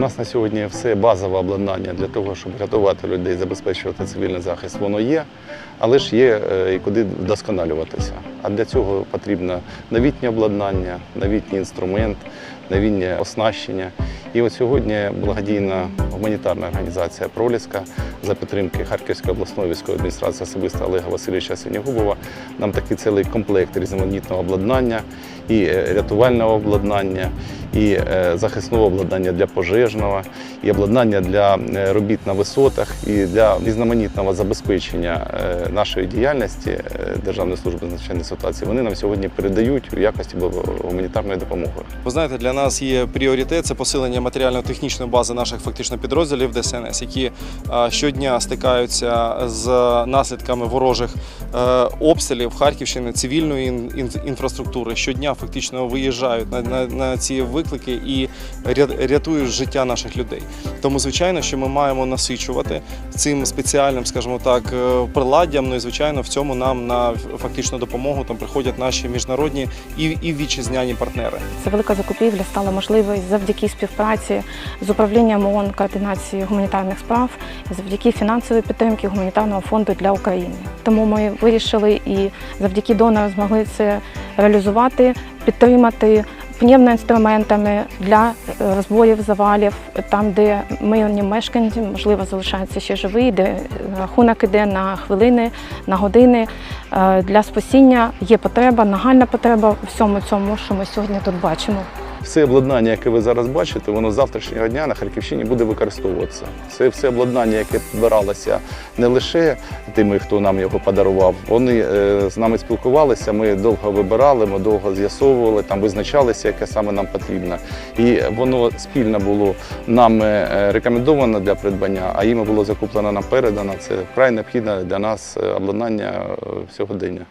У нас на сьогодні все базове обладнання для того, щоб рятувати людей, забезпечувати цивільний захист, воно є, але ж є е, і куди вдосконалюватися. А для цього потрібно новітнє обладнання, новітній інструмент, новітнє оснащення. І от сьогодні благодійна гуманітарна організація Проліска за підтримки Харківської обласної військової адміністрації особисто Олега Васильовича Синягубова нам такий цілий комплект різноманітного обладнання і е, рятувального обладнання, і е, захисного обладнання для пожежного, і обладнання для е, робіт на висотах, і для різноманітного забезпечення нашої діяльності Державної служби з надзвичайних ситуацій. Вони нам сьогодні передають у якості гуманітарної допомоги. Ви знаєте, для нас є пріоритет це посилення матеріально-технічної бази наших фактично підрозділів ДСНС, які щодня стикаються з наслідками ворожих обстрілів Харківщини, цивільної ін- ін- інфраструктури. Щодня фактично виїжджають на, на, на ці виклики і ря- рятують життя наших людей. Тому, звичайно, що ми маємо насичувати цим спеціальним, скажімо так, е, приладдям. Ну і звичайно, в цьому нам на фактичну допомогу там приходять наші міжнародні і, і вітчизняні партнери. Ця велика закупівля стала можливою завдяки співпраці з управлінням ООН координації гуманітарних справ, завдяки фінансової підтримки гуманітарного фонду для України. Тому ми вирішили і завдяки донорам змогли це реалізувати, підтримати пневмоінструментами для розбоїв завалів, там, де мирні мешканці, можливо, залишаються ще живі, де рахунок іде на хвилини, на години. Е, Для спасіння є потреба, нагальна потреба всьому цьому, що ми сьогодні тут бачимо. Все обладнання, яке ви зараз бачите, воно з завтрашнього дня на Харківщині буде використовуватися. Це все обладнання, яке підбиралося не лише тими, хто нам його подарував. Вони е, з нами спілкувалися. Ми довго вибирали, ми довго з'ясовували, там визначалися, яке саме нам потрібно. І воно спільно було нам е, рекомендовано для придбання, а їм було закуплено нам передано. Це вкрай необхідне для нас е, обладнання сьогодення.